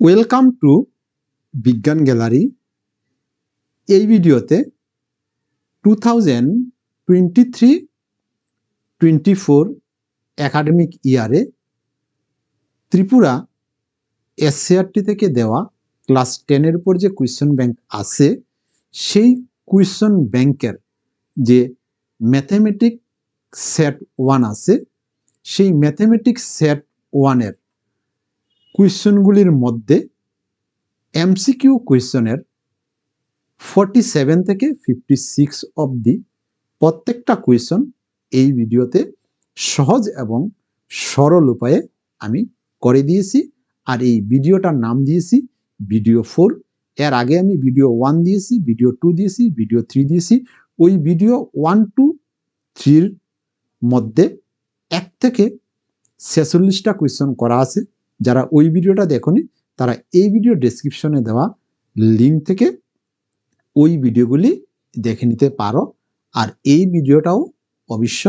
Welcome to বিজ্ঞান gallery এই ভিডিওতে two thousand twenty three twenty four academic ইয়ারে ত্রিপুরা এসসিআরটি থেকে দেওয়া ক্লাস টেনের উপর যে কুয়েশন ব্যাংক আছে, সেই কুয়েশন ব্যাংকের যে ম্যাথমেটিক সেট ওয়ান আছে, সেই ম্যাথমেটিক সেট ওয়ানের কুয়েশনগুলির মধ্যে এমসিকিউ কুয়েশনের ফর্টি সেভেন থেকে ফিফটি সিক্স অবধি প্রত্যেকটা কুয়েশন এই ভিডিওতে সহজ এবং সরল উপায়ে আমি করে দিয়েছি। আর এই ভিডিওটার নাম দিয়েছি ভিডিও ফোর। এর আগে আমি ভিডিও ওয়ান দিয়েছি, ভিডিও টু দিয়েছি, ভিডিও থ্রি দিয়েছি। ওই ভিডিও ওয়ান, টু, থ্রির মধ্যে এক থেকে ছেচল্লিশটা কোয়েশ্চন করা আছে। যারা ওই ভিডিওটা দেখনি, তারা এই ভিডিও ডেসক্রিপশনে দেওয়া লিঙ্ক থেকে ওই ভিডিওগুলি দেখে নিতে পারো। আর এই ভিডিওটাও অবশ্য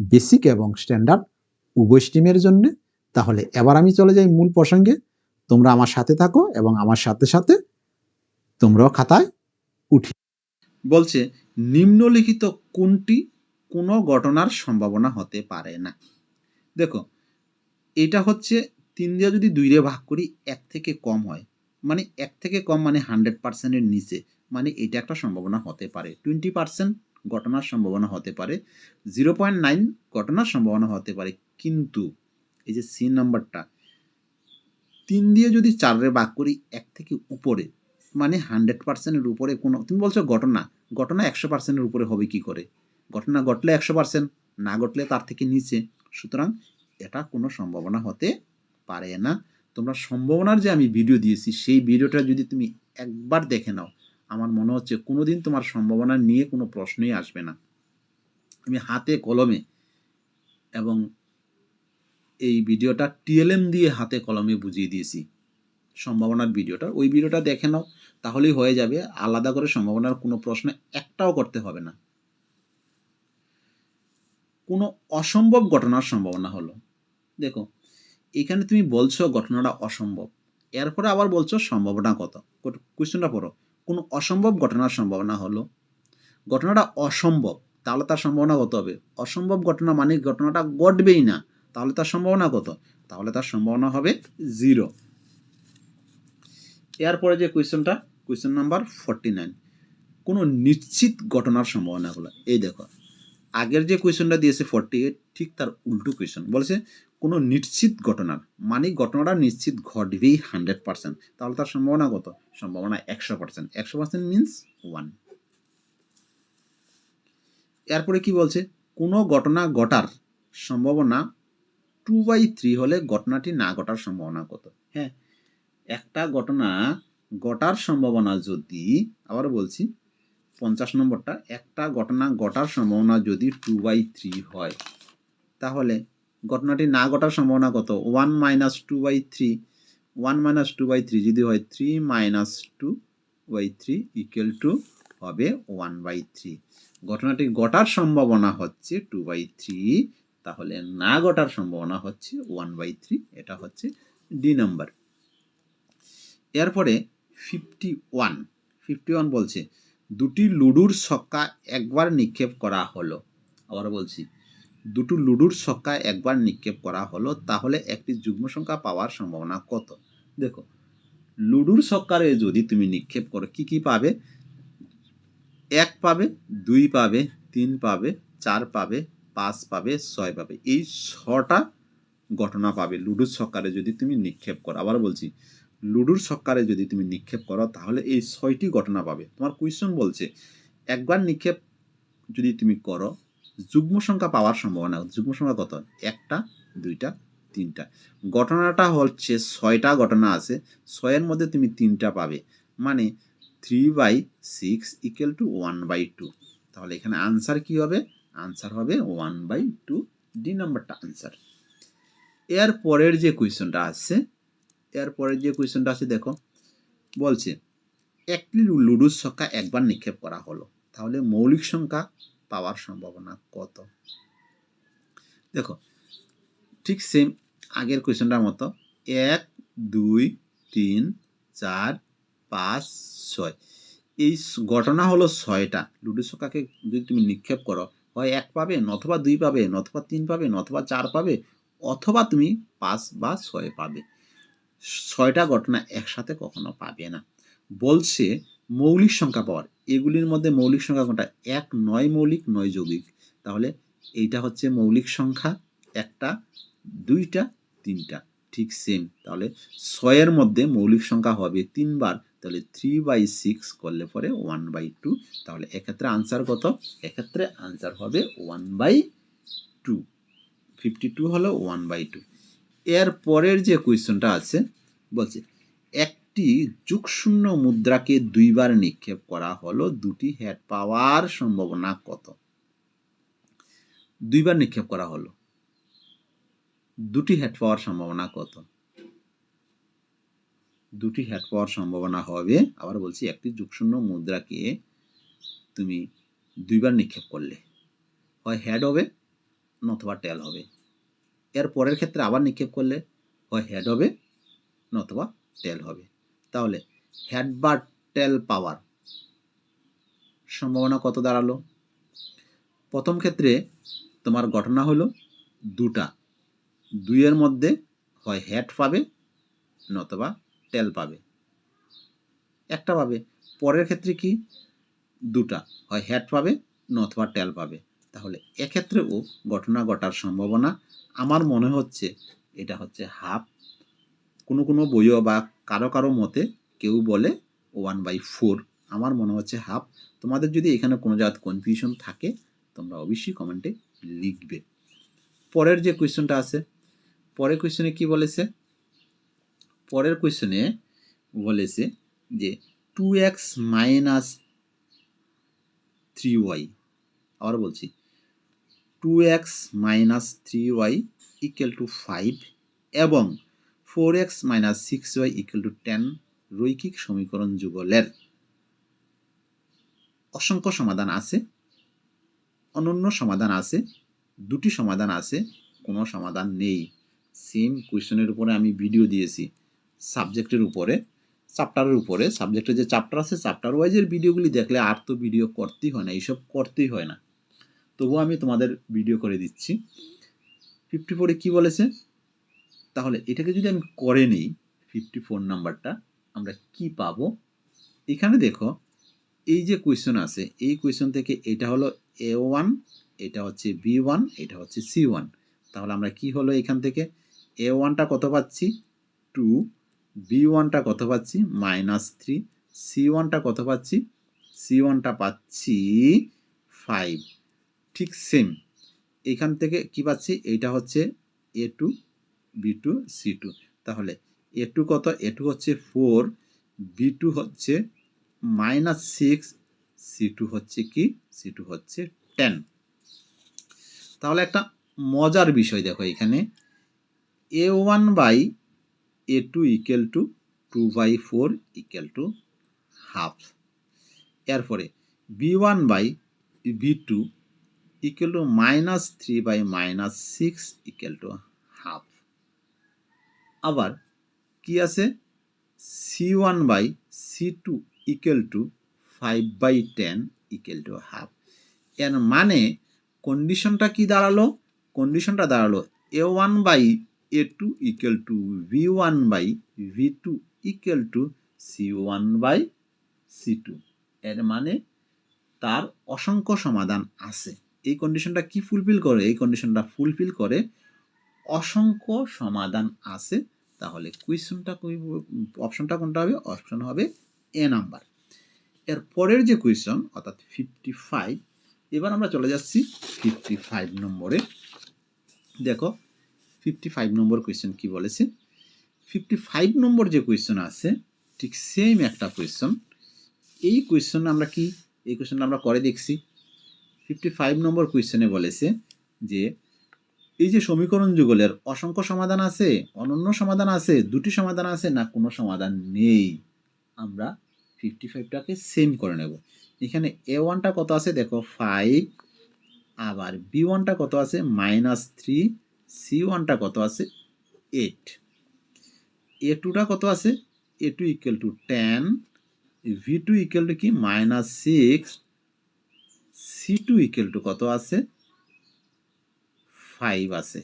বেসিক এবং স্ট্যান্ডার্ড উভয় স্ট্রিমের জন্য। তাহলে এবার আমি চলে যাই মূল প্রসঙ্গে। তোমরা আমার সাথে থাকো এবং আমার সাথে সাথে তোমরাও খাতায় উঠি বলছে, নিম্নলিখিত কোনটি কোনো ঘটনার সম্ভাবনা হতে পারে না? দেখো, এটা হচ্ছে তিন দিয়ে যদি দুই ভাগ করি, এক থেকে কম হয়। মানে এক থেকে কম মানে হান্ড্রেড পার্সেন্টের নিচে। মানে এটা একটা সম্ভাবনা হতে পারে। টোয়েন্টি পার্সেন্ট ঘটনার সম্ভাবনা হতে পারে। জিরো পয়েন্ট নাইন ঘটনার সম্ভাবনা হতে পারে। কিন্তু এই যে সি নাম্বারটা তিন দিয়ে যদি চারে ভাগ করি, এক থেকে উপরে মানে হান্ড্রেড পার্সেন্টের উপরে কোনো, তুমি বলছো ঘটনা ঘটনা একশো পার্সেন্টের উপরে হবে কি করে? ঘটনা ঘটলে একশো পার্সেন্ট না ঘটলে তার থেকে নিচে। সুতরাং এটা কোনো সম্ভাবনা হতে পারে না। তোমরা সম্ভাবনার যে আমি ভিডিও দিয়েছি, সেই ভিডিওটা যদি তুমি একবার দেখে নাও, আমার মনে হচ্ছে কোনো দিন তোমার সম্ভাবনা নিয়ে কোনো প্রশ্নই আসবে না। আমি হাতে কলমে এবং এই ভিডিওটা টিএলএম দিয়ে হাতে কলমে বুঝিয়ে দিয়েছি। সম্ভাবনার ভিডিওটা ওই ভিডিওটা দেখে নাও, তাহলেই হয়ে যাবে। আলাদা করে সম্ভাবনার কোনো প্রশ্ন একটাও করতে হবে না। কোনো অসম্ভব ঘটনার সম্ভাবনা হলো। দেখো এখানে তুমি বলছো ঘটনাটা অসম্ভব। এরপরে আবার বলছো সম্ভাবনা কত? কোয়েশ্চনটা পড়ো। কোনো অসম্ভব ঘটনার সম্ভাবনা হলো? ঘটনাটা অসম্ভব, তাহলে তার সম্ভাবনা কত হবে? অসম্ভব ঘটনা মানে ঘটনাটা ঘটবেই না, তাহলে তার সম্ভাবনা কত? তাহলে তার সম্ভাবনা হবে জিরো এরপরে যে কোয়েশ্চনটা কোয়েশ্চন নাম্বার ফর্টি নাইন কোনো নিশ্চিত ঘটনার সম্ভাবনা হলো? এই দেখো, আগের যে কোয়েশনটা দিয়েছে ফর্টি এইট ঠিক তার উল্টো কোয়েশন বলেছে কোনো নিশ্চিত ঘটনার মানে ঘটনাটা নিশ্চিত ঘটবেই হান্ড্রেড পার্সেন্ট তাহলে তার সম্ভাবনা কত? সম্ভাবনা একশো পার্সেন্ট একশো পার্সেন্ট মিনস ওয়ান এরপরে কি বলছে? কোনো ঘটনা ঘটার সম্ভাবনা টু বাই থ্রি হলে ঘটনাটি না ঘটার সম্ভাবনা কত? হ্যাঁ একটা ঘটনা ঘটার সম্ভাবনা যদি, আবার বলছি, পঞ্চাশ নম্বরটা, একটা ঘটনা ঘটার সম্ভাবনা যদি টু বাই থ্রি হয়, তাহলে ঘটনাটি না ঘটার সম্ভাবনা কত? One minus two by three one minus two by three যদি হয় three minus two by three equal to হবে ওয়ান বাই থ্রি ঘটনাটি ঘটার সম্ভাবনা হচ্ছে টু বাই থ্রি তাহলে না ঘটার সম্ভাবনা হচ্ছে ওয়ান বাই থ্রি এটা হচ্ছে ডি নাম্বার এরপরে ফিফটি ওয়ান ফিফটি ওয়ান বলছে, দুটি লুডুর ছক্কা একবার নিক্ষেপ করা হলো। আবার বলছি দুটো লুডুর ছক্কা একবার নিক্ষেপ করা হলো, তাহলে একটি যুগ্ম সংখ্যা পাওয়ার সম্ভাবনা কত? দেখো, লুডুর ছক্কারে যদি তুমি নিক্ষেপ করো, কি কি পাবে? এক পাবে, দুই পাবে, তিন পাবে, চার পাবে, পাঁচ পাবে, ছয় পাবে। এই ছটা ঘটনা পাবে লুডুর ছক্কারে যদি তুমি নিক্ষেপ করো। আবার বলছি, লুডুর ছক্কারে যদি তুমি নিক্ষেপ করো, তাহলে এই ছয়টি ঘটনা পাবে। তোমার কোয়েশ্চন বলছে, একবার নিক্ষেপ যদি তুমি করো যুগ্ম সংখ্যা পাওয়ার সম্ভাবনা, যুগ্ম সংখ্যা কত? একটা, দুইটা, তিনটা। ঘটনাটা হচ্ছে ছয়টা ঘটনা আছে, ছয়ের মধ্যে তুমি তিনটা পাবে। মানে three by six equal to one by two তাহলে এখানে আনসার কি হবে? আনসার হবে ওয়ান বাই টু ডি নাম্বারটা আনসার এর পরের যে কোয়েশ্চনটা আছে, এর পরের যে কোয়েশ্চনটা আছে, দেখো, বলছে, একটি লুডুর সংখ্যা একবার নিক্ষেপ করা হলো। তাহলে মৌলিক সংখ্যা পাওয়ার সম্ভাবনা কত? দেখো, ঠিক সেম আগের কোয়েশ্চনটার মতো এক, দুই, তিন, চার, পাঁচ, ছয়। এই ঘটনা হলো ছয়টা। লুডো ছক্কাকে যদি তুমি নিক্ষেপ করো, হয় এক পাবে, নথবা দুই পাবে, নথবা তিন পাবে, নথবা চার পাবে, অথবা তুমি পাঁচ বা ছয় পাবে। ছয়টা ঘটনা একসাথে কখনো পাবে না। বলছে মৌলিক সংখ্যা পাওয়ার। এগুলির মধ্যে মৌলিক সংখ্যা কোনটা? এক, নয় মৌলিক, নয় যৌগিক। তাহলে এইটা হচ্ছে মৌলিক সংখ্যা, একটা, দুইটা, তিনটা। ঠিক সেম তাহলে ছয়ের মধ্যে মৌলিক সংখ্যা হবে তিনবার। তাহলে থ্রি বাই সিক্স করলে পরে ওয়ান বাই টু তাহলে এক্ষেত্রে আনসার কত? এক্ষেত্রে আনসার হবে one by two fifty two হলো ওয়ান বাই টু এর পরের যে কোয়েশ্চনটা আছে, বলছে একটি যুগশূন্য মুদ্রাকে দুইবার নিক্ষেপ করা হলো, দুটি হেড পাওয়ার সম্ভাবনা কত? দুইবার নিক্ষেপ করা হলো। দুটি হেড পাওয়ার সম্ভাবনা কত? দুটি হেড পাওয়ার সম্ভাবনা হবে, আবার বলছি একটি যুগশূন্য মুদ্রাকে তুমি দুইবার নিক্ষেপ করলে। হয় হেড হবে, নতুবা টেল হবে। এর পরের ক্ষেত্রে আবার নিক্ষেপ করলে, হয় হেড হবে, নতুবা টেল হবে। তাহলে হেড বা টেল পাওয়ার সম্ভাবনা কত দাঁড়াল? প্রথম ক্ষেত্রে তোমার ঘটনা হলো দুটা। দুইয়ের মধ্যে হয় হেড পাবে নতুবা টেল পাবে। একটা পাবে। পরের ক্ষেত্রে কি? দুটা। হয় হেড পাবে নতুবা টেল পাবে। তাহলে এক্ষেত্রেও ঘটনা ঘটার সম্ভাবনা। আমার মনে হচ্ছে এটা হচ্ছে হাফ কোনো কোনো বইও বা কারও কারও মতে কেউ বলে ওয়ান বাই ফোর আমার মনে হচ্ছে হাফ তোমাদের যদি এখানে কোনো জায়গায় কনফিউশন থাকে, তোমরা অবশ্যই কমেন্টে লিখবে। পরের যে কোয়েশ্চনটা আছে, পরের কোয়েশ্চনে কি বলেছে? পরের কোয়েশ্চনে বলেছে যে two x minus three y আবার বলছি two x minus three y equal to five এবং four x minus six y equal to ten রৈখিক সমীকরণ যুগলের। অসংখ্য সমাধান আছে, অনন্য সমাধান আছে, দুটি সমাধান আছে, কোনো সমাধান নেই। সেম কোয়েশনের উপরে আমি ভিডিও দিয়েছি সাবজেক্টের উপরে চাপ্টারের উপরে। সাবজেক্টের যে চ্যাপ্টার আছে চাপ্টার ওয়াইজের ভিডিওগুলি দেখলে আর তো ভিডিও করতেই হয় না, এইসব করতেই হয় না। তবুও আমি তোমাদের ভিডিও করে দিচ্ছি। ফিফটি ফোরে কী বলেছে? তাহলে এটাকে যদি আমি করে নিই ফিফটি ফোর নাম্বারটা, আমরা কি পাবো? এখানে দেখো, এই যে কোয়েশ্চন আছে, এই কোয়েশ্চন থেকে এটা হলো এ ওয়ান এটা হচ্ছে বি ওয়ান এটা হচ্ছে সি ওয়ান তাহলে আমরা কি হলো এখান থেকে? এ ওয়ানটা কত পাচ্ছি? টু বি ওয়ানটা কত পাচ্ছি? মাইনাস থ্রি সি ওয়ানটা কত পাচ্ছি? সি ওয়ানটা পাচ্ছি ফাইভ ঠিক সেম এখান থেকে কি পাচ্ছি? এইটা হচ্ছে a two b two c two. তাহলে এ টু কত? এ টু হচ্ছে ফোর, বি টু হচ্ছে মাইনাস সিক্স, সি টু হচ্ছে কি? সি টু হচ্ছে টেন। তাহলে একটা মজার বিষয় দেখো এখানে। A one by a two equal to two by four equal to half. এরপরে b one by b two equal to minus three by minus six equal to আবার কি আছে? C one by c two equal to five by ten equal to half এর মানে কন্ডিশনটা কি দাঁড়াল? কন্ডিশনটা দাঁড়াল a one by a two equal to b one by b two equal to c one by c two এর মানে তার অসংখ্য সমাধান আছে। এই কন্ডিশনটা কি ফুলফিল করে? এই কন্ডিশনটা ফুলফিল করে অসংখ্য সমাধান আছে। তাহলে কুয়েশনটা অপশনটা কোনটা হবে? অপশন হবে এ নাম্বার এর পরের যে কুয়েশন, অর্থাৎ ফিফটি ফাইভ এবার আমরা চলে যাচ্ছি ফিফটি ফাইভ নম্বরে। দেখো ফিফটি ফাইভ নম্বর কোয়েশ্চেন কি বলেছে? ফিফটি ফাইভ নম্বর যে কোয়েশ্চন আছে, ঠিক সেম একটা কোয়েশ্চন এই কোয়েশ্চন আমরা কি? এই কোয়েশ্চনটা আমরা করে দেখছি। ফিফটি ফাইভ নম্বর কোয়েশ্চনে বলেছে যে এই যে সমীকরণ যুগলের অসংখ্য সমাধান আছে, অনন্য সমাধান আছে, দুটি সমাধান আছে, না কোনো সমাধান নেই, আমরা ফিফটি ফাইভটাকে সেম করে নেব। এখানে এ ওয়ানটা কত আছে? দেখো ফাইভ আবার বি ওয়ানটা কত আছে? মাইনাস থ্রি সি ওয়ানটা কত আছে? এইট এ টুটা কত আছে? A two equal to ten b two equal to কি? Minus six c two equal to কত আছে? ফাইভ আছে।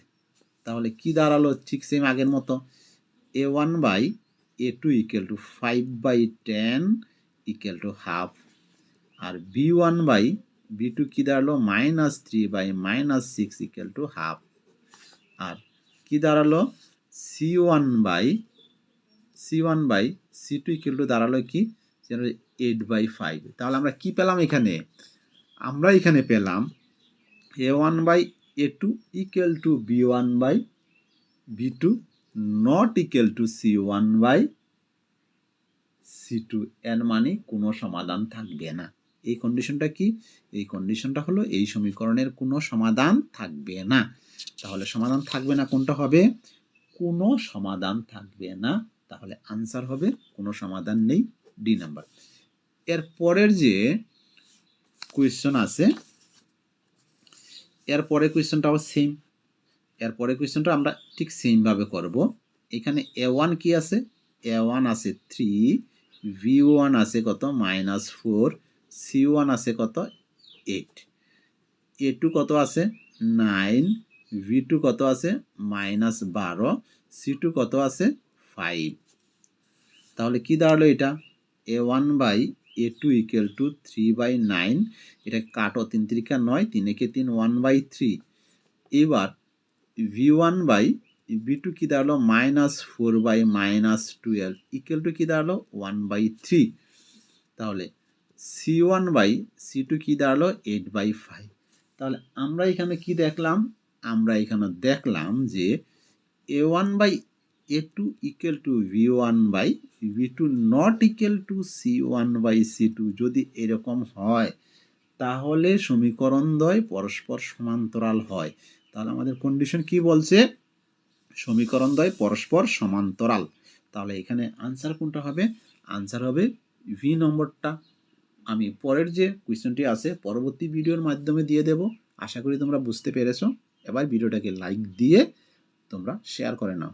তাহলে কি দাঁড়াল? ঠিক সেম আগের মতো। A one by a two equal to five by ten equal to half R b one by b two কী দাঁড়াল? Minus three by minus six equal to half আর কি দাঁড়াল? C one by c one by c two equal to দাঁড়াল কি? Eight by five তাহলে আমরা কি পেলাম এখানে? আমরা এখানে পেলাম a one by a two equal to b one by b two not equal to c one by c two এর মানে কোনো সমাধান থাকবে না। এই কন্ডিশনটা কি? এই কন্ডিশনটা হলো এই সমীকরণের কোনো সমাধান থাকবে না। তাহলে সমাধান থাকবে না কোনটা হবে? কোনো সমাধান থাকবে না। তাহলে আনসার হবে, কোনো সমাধান নেই। ডি নাম্বার এর পরের যে কোয়েশ্চন আছে এর পরের কোয়েশ্চনটাও সেম এর পরের কোয়েশ্চনটা আমরা ঠিক সেমভাবে করব। এখানে এ ওয়ান কি আছে? এ ওয়ান আছে থ্রি ভি ওয়ান আছে কত? মাইনাস ফোর সি ওয়ান আছে কত? এইট এ টু কত আছে? নাইন ভি টু কত আছে? মাইনাস বারো সি টু কত আছে? ফাইভ তাহলে কি দাঁড়াল এটা? A one by a two equal to three by nine এটা কাটো তিন তিরিকা নয়, তিন একে তিন ওয়ান বাই থ্রি এবার b one by b two কী দাঁড়াল? Minus four by minus twelve equal to কী দাঁড়াল? ওয়ান বাই থ্রি তাহলে c one by c two কী দাঁড়াল? এইট বাই ফাইভ তাহলে আমরা এখানে কি দেখলাম? আমরা এখানে দেখলাম যে a one by a two equal to b one by b two not equal to c one by c two যদি এরকম হয়, তাহলে সমীকরণ দ্বয় পরস্পর সমান্তরাল হয়। তাহলে আমাদের কন্ডিশন কি বলছে? সমীকরণ দ্বয় পরস্পর সমান্তরাল। তাহলে এখানে আনসার কোনটা হবে? আনসার হবে ভি নম্বরটা। আমি পরের যে কোয়েশ্চেনটি আছে, পরবর্তী ভিডিওর মাধ্যমে দিয়ে দেব। আশা করি তোমরা বুঝতে পেরেছ। এবার ভিডিওটাকে লাইক দিয়ে তোমরা শেয়ার করে নাও।